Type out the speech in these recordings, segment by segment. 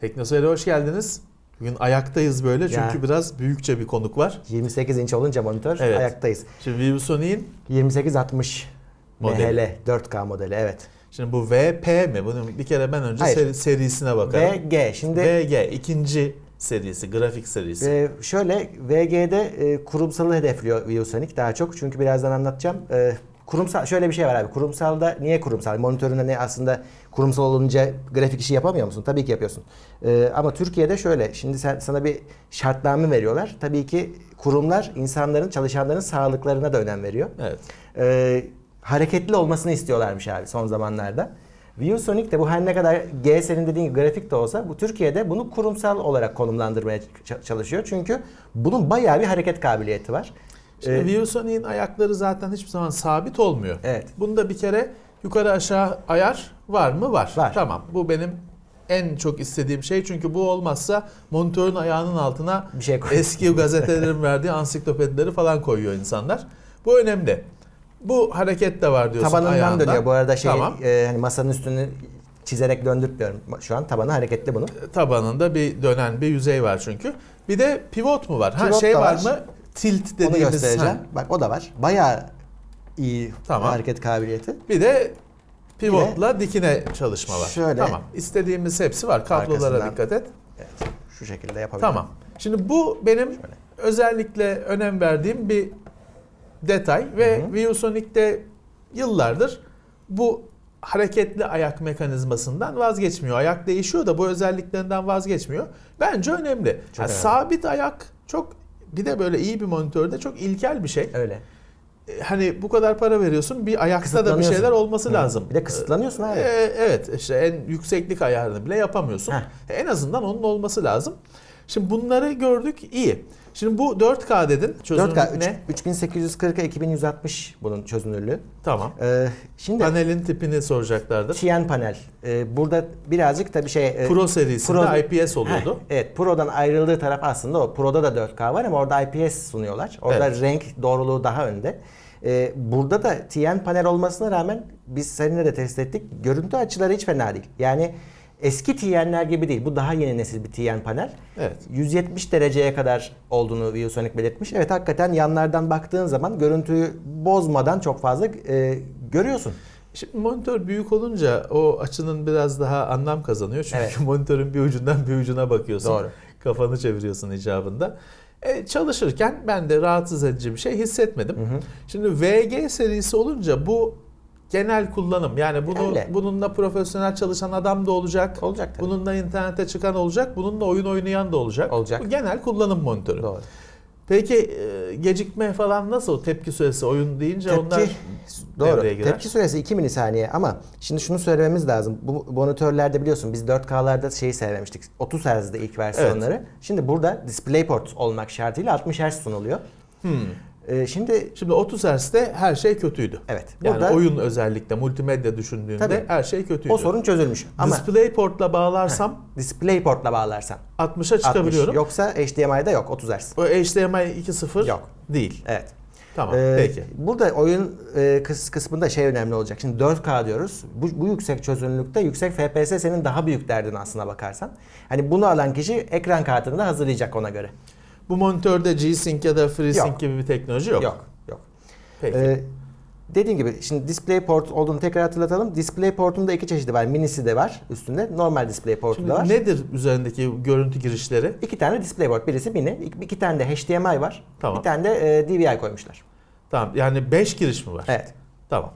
Teknoseyir'e hoş geldiniz. Bugün ayaktayız böyle çünkü Ya. biraz büyükçe bir konuk var. 28 inç olunca monitör Evet. ayaktayız. Şimdi ViewSony'in 2860 Modeli. MHL 4K modeli evet. şimdi bu VP mi? Bunun bir kere ben önce Hayır. seri- serisine bakarım. VG şimdi VG ikinci serisi, grafik serisi. e, şöyle VG'de e, kurumsalı hedefliyor ViewSonic daha çok çünkü birazdan anlatacağım. E, kurumsal şöyle bir şey var abi. Kurumsalda niye kurumsal? Monitöründe ne aslında kurumsal olunca grafik işi yapamıyor musun? Tabii ki yapıyorsun. E, ama Türkiye'de şöyle. Şimdi sen sana bir şartname veriyorlar. Tabii ki kurumlar insanların, çalışanların sağlıklarına da önem veriyor. Evet. e, hareketli olmasını istiyorlarmış abi son zamanlarda. ViewSonic de bu her ne kadar G senin dediğin gibi grafik de olsa bu Türkiye'de bunu kurumsal olarak konumlandırmaya çalışıyor. Çünkü bunun bayağı bir hareket kabiliyeti var. Şimdi Ee, ViewSony'in ayakları zaten hiçbir zaman sabit olmuyor. Evet. Bunda bir kere yukarı aşağı ayar var mı? Var. Var. Tamam. Bu benim en çok istediğim şey çünkü bu olmazsa monitörün ayağının altına Bir şey koy- eski gazetelerin verdiği ansiklopedileri falan koyuyor insanlar. Bu önemli. Bu hareket de var diyorsun tabanından ayağında. dönüyor. Bu arada şey Tamam. e, hani masanın üstünü çizerek döndürtmüyorum. Şu an tabanı hareketli bunun. Tabanında bir dönen bir yüzey var çünkü. Bir de pivot mu var? ha Pivot şey da var, var. mı? Tilt Onu dediğimiz. göstereceğim. ha. Bak o da var. Bayağı iyi Tamam. hareket kabiliyeti. Bir de pivotla dikine çalışma var. Şöyle. Tamam. İstediğimiz hepsi var. Kablolara dikkat et. Evet. Şu şekilde yapabilirim. Tamam. Şimdi bu benim özellikle önem verdiğim bir detay ve ViewSonic'te yıllardır bu hareketli ayak mekanizmasından vazgeçmiyor. Ayak değişiyor da bu özelliklerinden vazgeçmiyor. Bence önemli. Çok Yani önemli. Sabit ayak çok bir de böyle iyi bir monitörde çok ilkel bir şey. Öyle. E, Hani bu kadar para veriyorsun bir ayakta da bir şeyler olması Hı. lazım. Bir de kısıtlanıyorsun abi. E, evet işte en yükseklik ayarını bile yapamıyorsun. Heh. En azından onun olması lazım. Şimdi bunları gördük iyi. Şimdi bu 4K dedin. Çözünürlük 4K üç- ne? 3840'a 2160 bunun çözünürlüğü. Tamam. Ee, şimdi Panelin tipini soracaklardır. TN panel. Ee, burada birazcık tabii şey e, Pro serisinde Pro- IPS oluyordu. Heh, evet, Pro'dan ayrıldığı taraf aslında o. Pro'da da 4K var ama orada IPS sunuyorlar. Orada Evet. renk doğruluğu daha önde. Ee, burada da TN panel olmasına rağmen biz seninle de test ettik. Görüntü açıları hiç fena değil. Yani eski TN'ler gibi değil. Bu daha yeni nesil bir TN panel. Evet. 170 dereceye kadar olduğunu ViewSonic belirtmiş. Evet hakikaten yanlardan baktığın zaman görüntüyü bozmadan çok fazla e, görüyorsun. Şimdi monitör büyük olunca o açının biraz daha anlam kazanıyor. Çünkü Evet. monitörün bir ucundan bir ucuna bakıyorsun. Doğru. Kafanı çeviriyorsun icabında. E, çalışırken ben de rahatsız edici bir şey hissetmedim. Şimdi VG serisi olunca bu genel kullanım. Yani bunu Öyle. bununla profesyonel çalışan adam da olacak. Olacak tabii. Bununla internete çıkan olacak. Bununla oyun oynayan da olacak. Olacak. Bu genel kullanım monitörü. Doğru. Peki e, gecikme falan nasıl? Tepki süresi oyun deyince Tepki, onlar doğru. girer. Tepki süresi 2 milisaniye ama şimdi şunu söylememiz lazım. Bu monitörlerde biliyorsun biz 4K'larda şeyi sevmemiştik. 30 Hz'de ilk versiyonları. Şimdi burada DisplayPort olmak şartıyla 60 Hz sunuluyor. Hmm. Ee, şimdi Şimdi 30 Hz'de her şey kötüydü. evet Yani burada oyun özellikle multimedya düşündüğünde Tabii. her şey kötüydü. o sorun çözülmüş. Ama DisplayPort'la bağlarsam DisplayPort'la bağlarsan 60'a 60. çıkabiliyorum. Yoksa HDMI'de yok 30 Hz. O HDMI 2.0 Yok. değil. Evet. Tamam Ee, peki. Burada oyun e, kıs, kısmında şey önemli olacak. Şimdi 4K diyoruz. Bu, bu yüksek çözünürlükte yüksek FPS senin daha büyük derdin aslına bakarsan. Hani bunu alan kişi ekran kartını da hazırlayacak ona göre. Bu monitörde G-Sync ya da FreeSync Yok. gibi bir teknoloji yok. Yok. Yok. Peki. Ee, dediğim gibi şimdi DisplayPort olduğunu tekrar hatırlatalım. DisplayPort'un da iki çeşidi var. Minisi de var üstünde. Normal DisplayPort'u da var. nedir üzerindeki görüntü girişleri? İki tane DisplayPort. Birisi mini. iki, iki tane de HDMI var. Tamam. Bir tane de e, DVI koymuşlar. Tamam yani 5 giriş mi var? Evet. Tamam.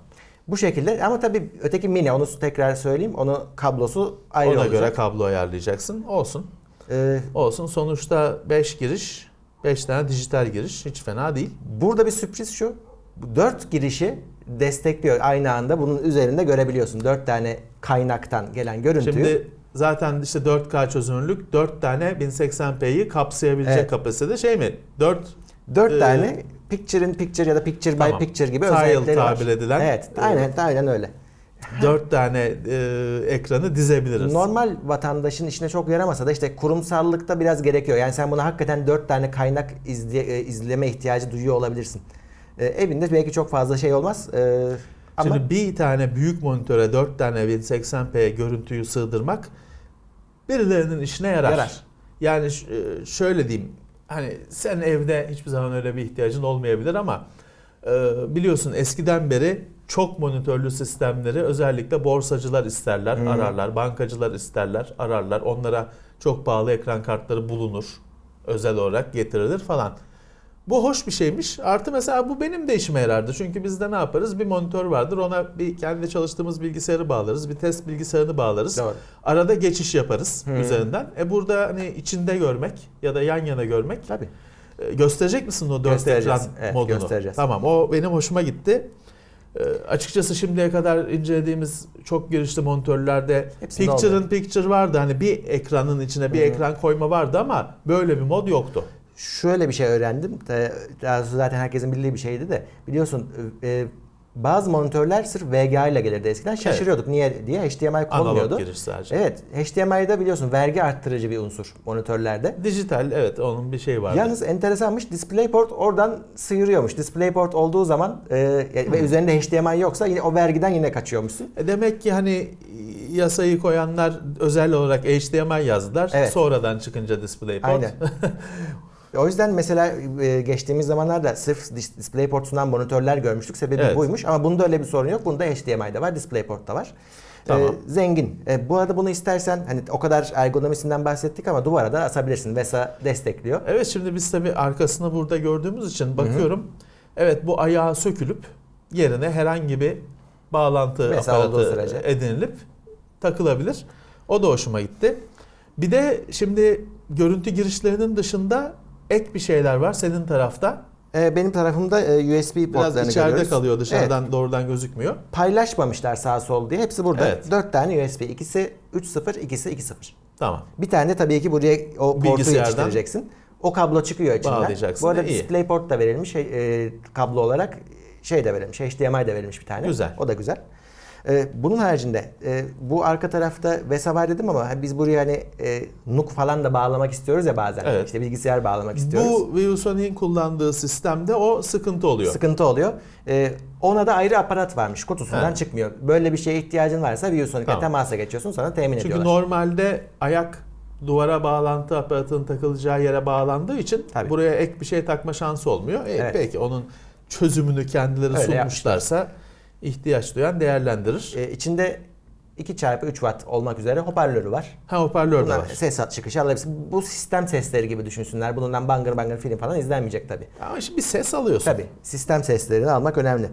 Bu şekilde ama tabii öteki mini onu tekrar söyleyeyim. Onu kablosu ayrı Ona olacak. göre kablo ayarlayacaksın. Olsun. Ee, Olsun. Sonuçta 5 giriş, 5 tane dijital giriş hiç fena değil. Burada bir sürpriz şu. Bu dört girişi destekliyor aynı anda. Bunun üzerinde görebiliyorsun. Dört tane kaynaktan gelen görüntüyü. Şimdi zaten işte 4K çözünürlük 4 tane 1080p'yi kapsayabilecek Evet. kapasitede şey mi? 4 dört Ee, tane picture in picture ya da picture Tamam. by picture gibi Tile özellikleri var. tabir edilen, Evet, e, aynen, aynen öyle. 4 tane e, ekranı dizebiliriz. Normal vatandaşın işine çok yaramasa da işte kurumsallıkta biraz gerekiyor. Yani sen buna hakikaten dört tane kaynak izle- e, izleme ihtiyacı duyuyor olabilirsin. E, evinde belki çok fazla şey olmaz. E, ama Şimdi bir tane büyük monitöre 4 tane 1080p görüntüyü sığdırmak birilerinin işine yarar. Yarar. Yani e, şöyle diyeyim. Hani sen evde hiçbir zaman öyle bir ihtiyacın olmayabilir ama e, biliyorsun eskiden beri çok monitörlü sistemleri özellikle borsacılar isterler, Hı. ararlar. Bankacılar isterler, ararlar. Onlara çok pahalı ekran kartları bulunur. Özel olarak getirilir falan. Bu hoş bir şeymiş. Artı mesela bu benim de işime yarardı. Çünkü bizde ne yaparız? Bir monitör vardır. Ona bir kendi çalıştığımız bilgisayarı bağlarız. Bir test bilgisayarını bağlarız. Doğru. Arada geçiş yaparız Hı. üzerinden. E burada hani içinde görmek ya da yan yana görmek. Tabii. E, gösterecek misin o dört ekran Evet, modunu? göstereceğiz. Tamam o benim hoşuma gitti. E, açıkçası şimdiye kadar incelediğimiz çok girişli monitörlerde Hepsinde picture in oldu. picture vardı. Hani bir ekranın içine bir Hı hı. ekran koyma vardı ama böyle bir mod yoktu. Şöyle bir şey öğrendim. Ee, zaten herkesin bildiği bir şeydi de. Biliyorsun e, bazı monitörler sırf VGA ile gelirdi eskiden. Şaşırıyorduk niye diye HDMI konmuyordu. Analog giriş sadece. Evet, HDMI'de biliyorsun vergi arttırıcı bir unsur monitörlerde. Dijital evet onun bir şeyi vardı. Yalnız enteresanmış DisplayPort oradan sıyırıyormuş. DisplayPort olduğu zaman e, ve üzerinde HDMI yoksa yine o vergiden yine kaçıyormuşsun. E demek ki hani yasayı koyanlar özel olarak HDMI yazdılar. Evet. Sonradan çıkınca DisplayPort. Aynen. O yüzden mesela e, geçtiğimiz zamanlarda sırf dis- DisplayPort sunan monitörler görmüştük. Sebebi Evet. buymuş ama bunda öyle bir sorun yok. Bunda HDMI de var, DisplayPort da var. Tamam. E, zengin. E, bu arada bunu istersen hani o kadar ergonomisinden bahsettik ama duvara da asabilirsin. VESA destekliyor. Evet şimdi biz tabii arkasını burada gördüğümüz için bakıyorum. Evet bu ayağı sökülüp yerine herhangi bir bağlantı aparatı edinilip takılabilir. O da hoşuma gitti. Bir de şimdi görüntü girişlerinin dışında ek bir şeyler var senin tarafta. E, benim tarafımda e, USB Biraz portlarını içeride görüyoruz. kalıyor dışarıdan Evet, doğrudan gözükmüyor. paylaşmamışlar sağ sol diye. Hepsi burada. Evet. 4 tane USB. İkisi 3.0, ikisi 2.0. Tamam. Bir tane de tabii ki buraya o portu yetiştireceksin. O kablo çıkıyor içinden. Bağlayacaksın. Bu arada İyi. DisplayPort da verilmiş şey, e, kablo olarak şey de verilmiş. HDMI de verilmiş bir tane. Güzel. O da güzel. E, bunun haricinde e, bu arka tarafta VESA var dedim ama biz buraya hani e, NUC falan da bağlamak istiyoruz ya bazen. Evet. İşte bilgisayar bağlamak istiyoruz. Bu ViewSony'in kullandığı sistemde o sıkıntı oluyor. Sıkıntı oluyor. E, ona da ayrı aparat varmış. Kutusundan He. çıkmıyor. Böyle bir şeye ihtiyacın varsa ViewSonic'e Tamam. temasa geçiyorsun sana temin Çünkü ediyorlar. normalde ayak duvara bağlantı aparatının takılacağı yere bağlandığı için Tabii. buraya ek bir şey takma şansı olmuyor. E, Evet. Peki onun çözümünü kendileri Öyle sunmuşlarsa ihtiyaç duyan değerlendirir. E, içinde 2 çarpı 3 watt olmak üzere hoparlörü var. Ha hoparlör de var. ses at çıkışı alabilirsin. Bu sistem sesleri gibi düşünsünler. Bundan bangır bangır film falan izlenmeyecek tabii. Ama şimdi bir ses alıyorsun. Tabii sistem seslerini almak önemli.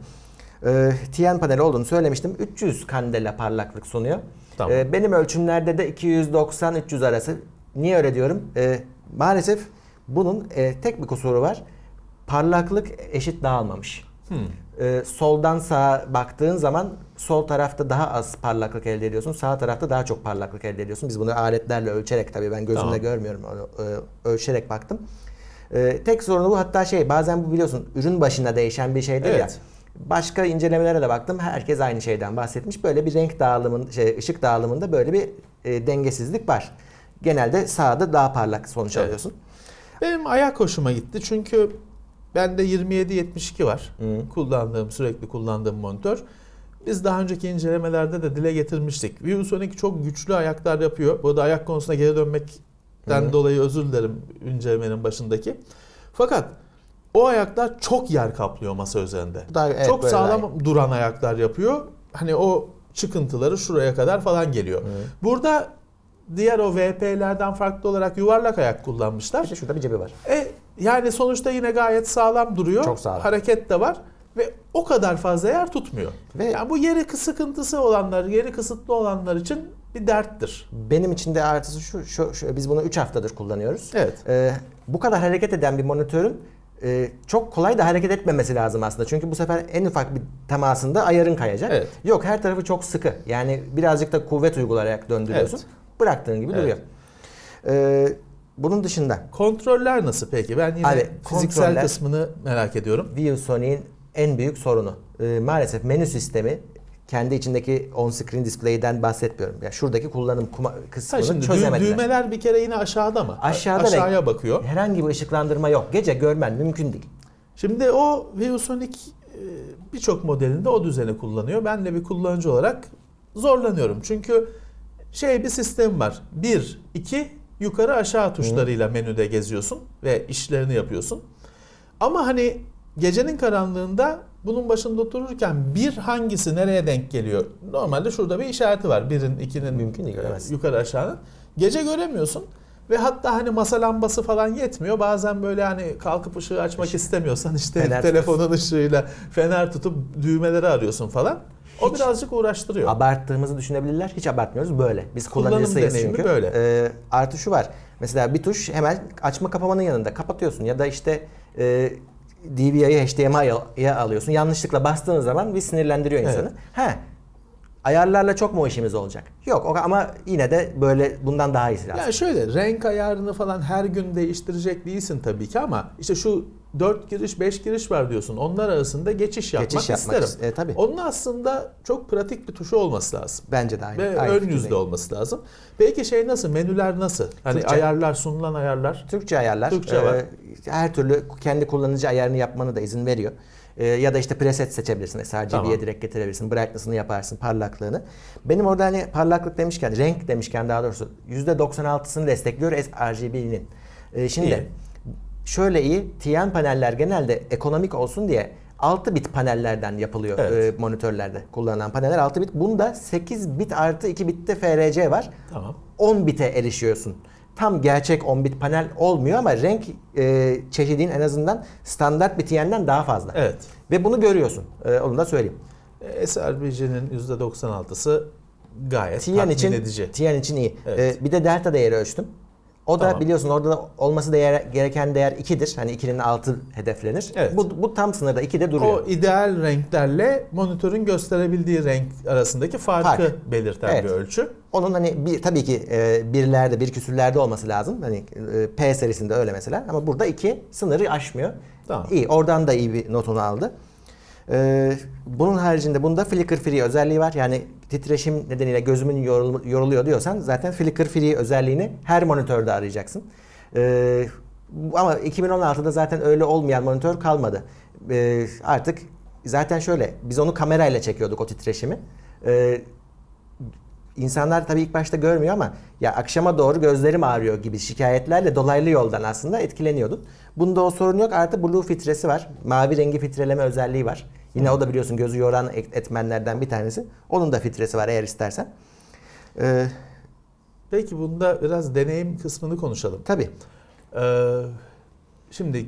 Ee, TN paneli olduğunu söylemiştim. 300 kandela parlaklık sunuyor. Tamam. Ee, benim ölçümlerde de 290-300 arası. Niye öyle diyorum? Ee, maalesef bunun e, tek bir kusuru var. Parlaklık eşit dağılmamış. Hmm. Ee, soldan sağa baktığın zaman sol tarafta daha az parlaklık elde ediyorsun. Sağ tarafta daha çok parlaklık elde ediyorsun. Biz bunu aletlerle ölçerek tabii ben gözümle Tamam. görmüyorum. onu, e, ölçerek baktım. Ee, tek sorunu bu hatta şey bazen bu biliyorsun ürün başına değişen bir şeydir ya. Evet. Başka incelemelere de baktım. Herkes aynı şeyden bahsetmiş. Böyle bir renk dağılımın, şey, ışık dağılımında böyle bir e, dengesizlik var. Genelde sağda daha parlak sonuç Evet. alıyorsun. Benim ayak hoşuma gitti çünkü bende 27-72 var. Hı. Kullandığım, sürekli kullandığım monitör. Biz daha önceki incelemelerde de dile getirmiştik. ViewSonic çok güçlü ayaklar yapıyor. Bu da ayak konusuna geri dönmekten Hı. dolayı özür dilerim incelemenin başındaki. Fakat o ayaklar çok yer kaplıyor masa üzerinde. Bu da- evet, çok sağlam duran ayaklar yapıyor. Hani o çıkıntıları şuraya kadar falan geliyor. Burada diğer o VP'lerden farklı olarak yuvarlak ayak kullanmışlar. İşte şurada bir cebi var. E yani sonuçta yine gayet sağlam duruyor. Çok sağlam. Hareket de var ve o kadar fazla yer tutmuyor. Ve- yani bu yeri sıkıntısı olanlar, yeri kısıtlı olanlar için bir derttir. Benim için de artısı şu, şu, şu- biz bunu 3 haftadır kullanıyoruz. Evet. Ee, bu kadar hareket eden bir monitörün e, çok kolay da hareket etmemesi lazım aslında. Çünkü bu sefer en ufak bir temasında ayarın kayacak. Evet. Yok her tarafı çok sıkı. Yani birazcık da kuvvet uygulayarak döndürüyorsun. Evet. Bıraktığın gibi Evet. duruyor. Ee, bunun dışında Kontroller nasıl peki? Ben yine Abi, fiziksel kontroller- kısmını merak ediyorum. ViewSony'in en büyük sorunu. Ee, maalesef menü sistemi kendi içindeki on-screen display'den bahsetmiyorum. Yani şuradaki kullanım kuma- Ha, kısmını şimdi dü- çözemediler. düğmeler bir kere yine aşağıda mı? Aşağıda Aşağıya ve- bakıyor. Herhangi bir ışıklandırma yok. Gece görmen mümkün değil. Şimdi o ViewSonic e, birçok modelinde o düzeni kullanıyor. Ben de bir kullanıcı olarak zorlanıyorum. Çünkü şey bir sistem var. 1, 2, yukarı aşağı tuşlarıyla menüde geziyorsun ve işlerini yapıyorsun. Ama hani gecenin karanlığında bunun başında otururken bir hangisi nereye denk geliyor? Normalde şurada bir işareti var. Birin, ikinin Mümkün değil, göremezsin. yukarı aşağının. Gece göremiyorsun. Ve hatta hani masa lambası falan yetmiyor. Bazen böyle hani kalkıp ışığı açmak istemiyorsan işte Fener telefonun ışığıyla fener tutup düğmeleri arıyorsun falan. O Hiç birazcık uğraştırıyor. Abarttığımızı düşünebilirler. Hiç abartmıyoruz. Böyle. Biz Kullanım kullanıcısıyız deneyimi çünkü. böyle. Ee, artı şu var. Mesela bir tuş hemen açma kapamanın yanında kapatıyorsun ya da işte e, DVI'yi HDMI'ye alıyorsun. Yanlışlıkla bastığın zaman bir sinirlendiriyor insanı. He. Ayarlarla çok mu işimiz olacak? Yok ama yine de böyle bundan daha iyisi lazım. Yani şöyle renk ayarını falan her gün değiştirecek değilsin tabii ki ama işte şu 4 giriş 5 giriş var diyorsun. Onlar arasında geçiş yapmak, Geçiş yapmak isterim. is- e, tabii. Onun aslında çok pratik bir tuşu olması lazım. Bence de aynı. Ve aynı ön yüzde olması lazım. Peki şey nasıl? Menüler nasıl? Hani Türkçe. ayarlar, sunulan ayarlar. Türkçe ayarlar. Türkçe var. Ee, her türlü kendi kullanıcı ayarını yapmanı da izin veriyor. Ee, ya da işte preset seçebilirsin. RGB'ye Tamam. direkt getirebilirsin. Brightness'ını yaparsın, parlaklığını. Benim orada hani parlaklık demişken, renk demişken daha doğrusu %96'sını destekliyor RGB'nin. Ee, şimdi İyi. Şöyle iyi. TN paneller genelde ekonomik olsun diye 6 bit panellerden yapılıyor Evet. e, monitörlerde kullanılan paneller 6 bit. Bunda 8 bit artı 2 bitte FRC var. Tamam. 10 bite erişiyorsun. Tam gerçek 10 bit panel olmuyor ama renk e, çeşidin en azından standart bir TN'den daha fazla. Evet. Ve bunu görüyorsun. E, onu da söyleyeyim. E, SRBC'nin %96'sı gayet TN tatmin için edici. TN için iyi. Evet. E, bir de delta değeri ölçtüm. O da Tamam. biliyorsun orada da olması değer, gereken değer 2'dir. Hani 2'nin altı hedeflenir. Evet. Bu, bu tam sınırda 2'de duruyor. O ideal renklerle monitörün gösterebildiği renk arasındaki farkı Fark. belirten Evet. bir ölçü. Onun hani bir tabii ki e, birlerde, bir küsürlerde olması lazım. Hani e, P serisinde öyle mesela. Ama burada iki sınırı aşmıyor. Tamam. İyi. Oradan da iyi bir notunu aldı. E, bunun haricinde bunda flicker free özelliği var. Yani titreşim nedeniyle gözümün yorul- yoruluyor diyorsan zaten flicker free özelliğini her monitörde arayacaksın. E, bu- ama 2016'da zaten öyle olmayan monitör kalmadı. E, artık zaten şöyle biz onu kamerayla çekiyorduk o titreşimi. E, İnsanlar tabii ilk başta görmüyor ama ya akşama doğru gözlerim ağrıyor gibi şikayetlerle dolaylı yoldan aslında etkileniyordun. Bunda o sorun yok. Artı blue filtresi var. Mavi rengi filtreleme özelliği var. Yine o da biliyorsun gözü yoran et- etmenlerden bir tanesi. Onun da filtresi var eğer istersen. Ee, Peki bunda biraz deneyim kısmını konuşalım. tabii. Ee, şimdi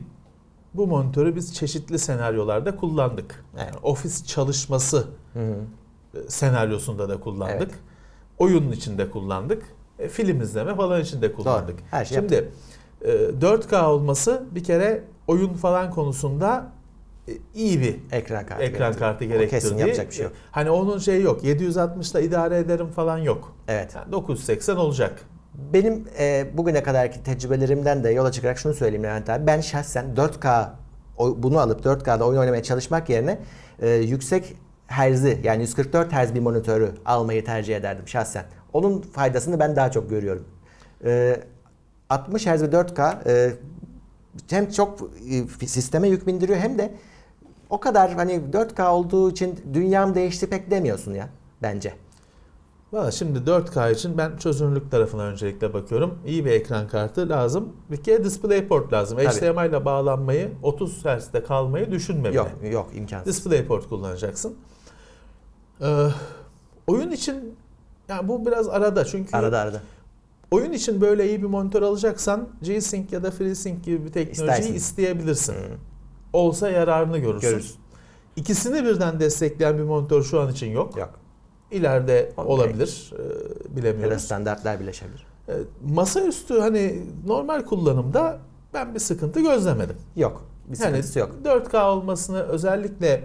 bu monitörü biz çeşitli senaryolarda kullandık. Evet. Yani ofis çalışması Hı hı. e, senaryosunda da kullandık. Evet. Oyunun içinde kullandık. E, film izleme falan için de kullandık. Her şey Şimdi e, 4K olması bir kere oyun falan konusunda e, iyi bir Ekran kartı. ekran kartı O gerektirdiği. kesin yapacak bir şey yok. Hani onun şeyi yok. 760'la idare ederim falan yok. Evet. Yani 980 olacak. Benim e, bugüne kadarki tecrübelerimden de yola çıkarak şunu söyleyeyim Levent abi. Ben şahsen 4K o- bunu alıp 4K'da oyun oynamaya çalışmak yerine e, yüksek herzli yani 144 Hz bir monitörü almayı tercih ederdim şahsen. Onun faydasını ben daha çok görüyorum. E, 60 Hz ve 4K e, hem çok e, sisteme yük bindiriyor hem de o kadar hani 4K olduğu için dünyam değişti pek demiyorsun ya bence. Valla şimdi 4K için ben çözünürlük tarafına öncelikle bakıyorum. İyi bir ekran kartı lazım. Bir kere DisplayPort lazım. Tabii. HDMI ile bağlanmayı 30 Hz'de kalmayı düşünme bile. Yok yok imkansız. DisplayPort kullanacaksın. Ee, oyun için yani bu biraz arada çünkü Arada arada. oyun için böyle iyi bir monitör alacaksan G-Sync ya da FreeSync gibi bir teknolojiyi İstersin. isteyebilirsin. Hı. Olsa yararını görürsün. Görürsün. İkisini birden destekleyen bir monitör şu an için yok. Yok. İleride Okey. olabilir. Ee, Ya da bilemiyoruz. standartlar birleşebilir. Ee, Masaüstü hani normal kullanımda ben bir sıkıntı gözlemedim. Yok. Bir Yani sıkıntısı yok. 4K olmasını özellikle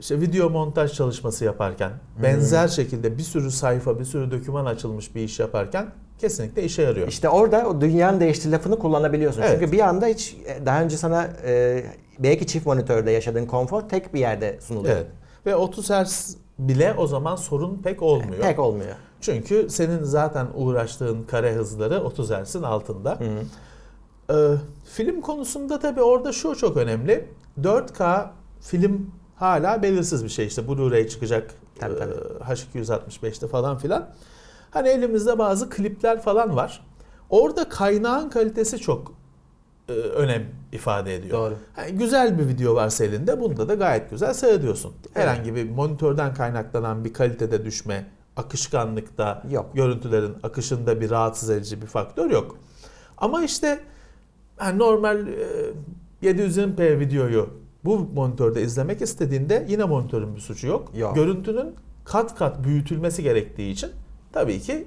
işte video montaj çalışması yaparken benzer şekilde bir sürü sayfa, bir sürü doküman açılmış bir iş yaparken kesinlikle işe yarıyor. İşte orada o dünyanın değişti lafını kullanabiliyorsun. Evet. Çünkü bir anda hiç e, daha önce sana e, belki çift monitörde yaşadığın konfor tek bir yerde sunuluyor. Evet. Ve 30 Hz bile o zaman sorun pek olmuyor. Tek olmuyor. Çünkü senin zaten uğraştığın kare hızları 30 Hz'in altında. Hı hı. Ee, film konusunda tabii orada şu çok önemli. 4K film hala belirsiz bir şey. İşte Blu-ray çıkacak Tabii, tabii. e, H265'te falan filan. Hani elimizde bazı klipler falan var. Orada kaynağın kalitesi çok e, önem ifade ediyor. Doğru. Yani güzel bir video varsa elinde bunda da gayet güzel seyrediyorsun. Herhangi bir monitörden kaynaklanan bir kalitede düşme, akışkanlıkta, Yok. görüntülerin akışında bir rahatsız edici bir faktör yok. Ama işte yani normal e, 720p videoyu bu monitörde izlemek istediğinde yine monitörün bir suçu yok. Yok. Görüntünün kat kat büyütülmesi gerektiği için tabii ki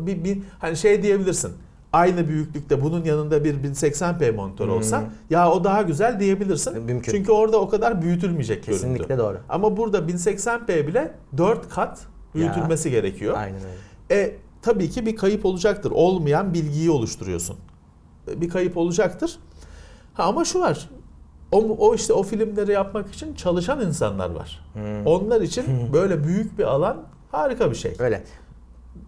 bir, bir hani şey diyebilirsin. Aynı büyüklükte bunun yanında bir 1080p monitör olsa ya o daha güzel diyebilirsin. Mümkün. Çünkü orada o kadar büyütülmeyecek Kesinlikle görüntü. doğru. Ama burada 1080p bile 4 kat büyütülmesi gerekiyor. Aynen öyle. E tabii ki bir kayıp olacaktır. Olmayan bilgiyi oluşturuyorsun. E, Bir kayıp olacaktır. Ha, ama şu var. O, o işte o filmleri yapmak için çalışan insanlar var. Hmm. Onlar için böyle büyük bir alan harika bir şey. Öyle.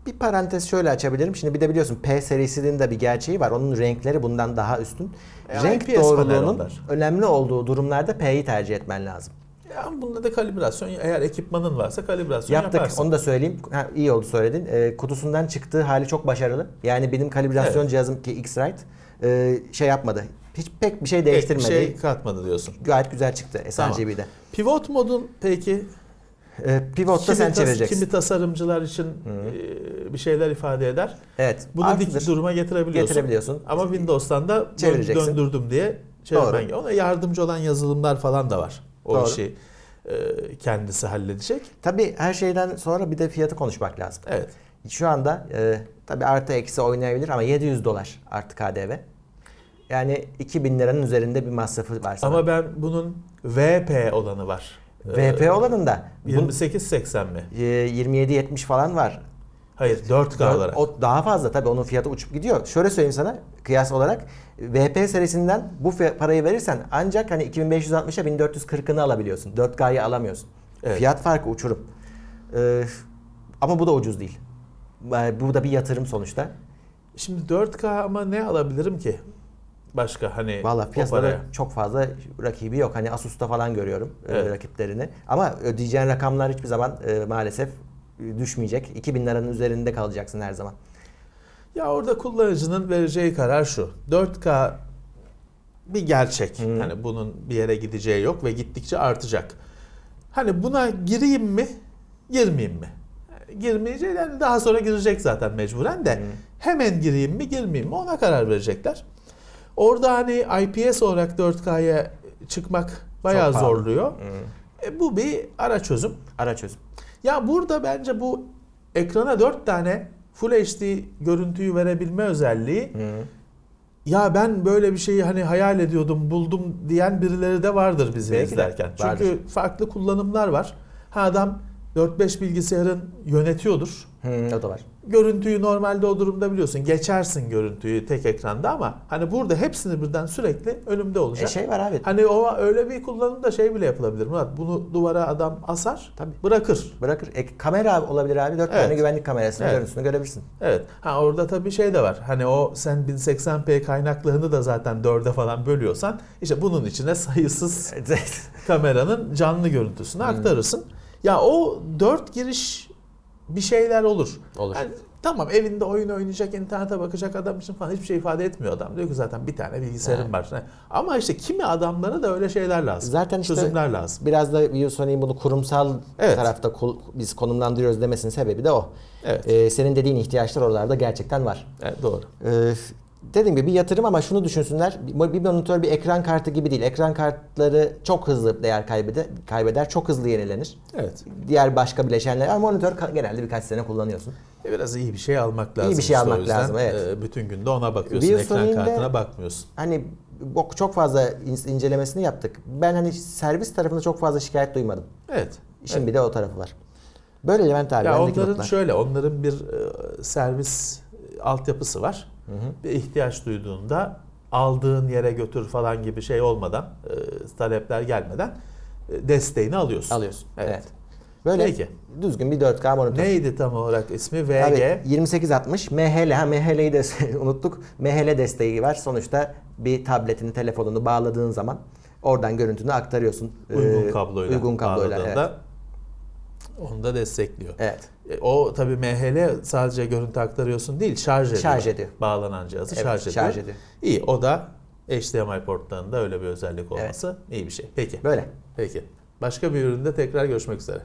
Bir parantez şöyle açabilirim. Şimdi bir de biliyorsun P serisinin de bir gerçeği var. Onun renkleri bundan daha üstün. E, Renk IPS doğruluğunun önemli olduğu durumlarda P'yi tercih etmen lazım. Ya bunda da kalibrasyon eğer ekipmanın varsa kalibrasyon Yaptık. yaparsın. Onu da söyleyeyim. Ha, iyi oldu söyledin. Ee, kutusundan çıktığı hali çok başarılı. Yani benim kalibrasyon Evet. cihazım ki X-Rite e, şey yapmadı. Hiç pek bir şey Ek bir değiştirmedi. şey katmadı diyorsun. Gayet güzel çıktı sRGB'de. Pivot modun peki Ee, Pivot'ta sen çevireceksin. kimi tasarımcılar için e, bir şeyler ifade eder. Evet. Bunu Artıdır. dik duruma getirebiliyorsun. Getirebiliyorsun. Ama Windows'tan da döndürdüm diye çevirmen Doğru. Ona yardımcı olan yazılımlar falan da var. O Doğru. işi e, kendisi halledecek. Tabii her şeyden sonra bir de fiyatı konuşmak lazım. Evet. Şu anda e, tabii artı eksi oynayabilir ama 700 dolar artı KDV. Yani 2000 liranın üzerinde bir masrafı var sana. Ama ben bunun VP olanı var. VP olanında Ee, 2880 mi? 27-70 falan var. Hayır 4K olarak. O daha fazla tabii onun fiyatı uçup gidiyor. Şöyle söyleyeyim sana kıyas olarak VP serisinden bu parayı verirsen ancak hani 2560'a 1440'ını alabiliyorsun. 4K'yı alamıyorsun. Evet. Fiyat farkı uçurum. Ee, ama bu da ucuz değil. Ee, Bu da bir yatırım sonuçta. Şimdi 4K ama ne alabilirim ki? Başka hani Vallahi o piyasada çok fazla rakibi yok. Hani Asus'ta falan görüyorum e, Evet. rakiplerini. Ama ödeyeceğin rakamlar hiçbir zaman e, maalesef e, düşmeyecek. 2000 liranın üzerinde kalacaksın her zaman. Ya orada kullanıcının vereceği karar şu. 4K bir gerçek. Hani bunun bir yere gideceği yok ve gittikçe artacak. Hani buna gireyim mi, girmeyeyim mi? Girmeyeceği yani daha sonra girecek zaten mecburen de. Hemen gireyim mi, girmeyeyim mi ona karar verecekler. Orada hani IPS olarak 4K'ya çıkmak bayağı pahalı. zorluyor. E, bu bir ara çözüm. Ara çözüm. Ya burada bence bu ekrana 4 tane Full HD görüntüyü verebilme özelliği ya ben böyle bir şeyi hani hayal ediyordum buldum diyen birileri de vardır bizi Belki de izlerken. Çünkü vardır. farklı kullanımlar var. Ha adam 4-5 bilgisayarın yönetiyordur. Hı, o da var. Görüntüyü normalde o durumda biliyorsun. Geçersin görüntüyü tek ekranda ama hani burada hepsini birden sürekli önümde E olacak. şey var abi. Hani o öyle bir kullanımda şey bile yapılabilir Murat. Bunu duvara adam asar, Tabii. bırakır. Bırakır. E, kamera olabilir abi. 4 Evet. tane güvenlik kamerasının Evet. görüntüsünü görebilirsin. Evet. Ha orada tabii şey de var. Hani o sen 1080p kaynaklığını da zaten 4'e falan bölüyorsan işte bunun içine sayısız kameranın canlı görüntüsünü aktarırsın. Ya o 4 giriş bir şeyler olur. Olur. Yani tamam evinde oyun oynayacak, internete bakacak adam için falan hiçbir şey ifade etmiyor adam. Diyor ki zaten bir tane bilgisayarım Evet. var. Ama işte kimi adamlara da öyle şeyler lazım. Zaten işte Çözümler lazım. Biraz da ViewSony'in bunu kurumsal Evet. tarafta biz konumlandırıyoruz demesinin sebebi de o. Evet. E, senin dediğin ihtiyaçlar oralarda gerçekten var. Evet doğru. Ee, dediğim gibi bir yatırım ama şunu düşünsünler. Bir bir monitör bir ekran kartı gibi değil. Ekran kartları çok hızlı değer kaybeder, kaybeder çok hızlı yenilenir. Evet. Diğer başka bileşenler ama monitör genelde birkaç sene kullanıyorsun. E, Biraz iyi bir şey almak lazım. bir şey işte almak lazım, evet. e, Bütün gün de ona bakıyorsun. Wilson'in Ekran kartına bakmıyorsun. Hani çok fazla in- incelemesini yaptık. Ben hani servis tarafında çok fazla şikayet duymadım. Evet. İşin bir de o tarafı var. Böyle Levent abi. Ya onların notlar. şöyle, onların bir e, servis altyapısı var. Bir ihtiyaç duyduğunda aldığın yere götür falan gibi şey olmadan, e, talepler gelmeden e, desteğini alıyorsun. alıyorsun. Evet. Evet. Böyle Peki. düzgün bir 4K monitör. Neydi tam olarak ismi? VG. Abi 2860 MHL ha MHL'yi de unuttuk. MHL desteği var. Sonuçta bir tabletini, telefonunu bağladığın zaman oradan görüntünü aktarıyorsun. uygun Ee, kabloyla. Uygun kabloyla. bağladığında, Onu da destekliyor. Evet. E, O tabii MHL sadece görüntü aktarıyorsun değil, şarj ediyor. Şarj ediyor. Bağlanan cihazı Evet, şarj ediyor. şarj ediyor. İyi, o da HDMI portlarında öyle bir özellik olması iyi bir şey. Peki. Böyle. Peki. Başka bir üründe tekrar görüşmek üzere.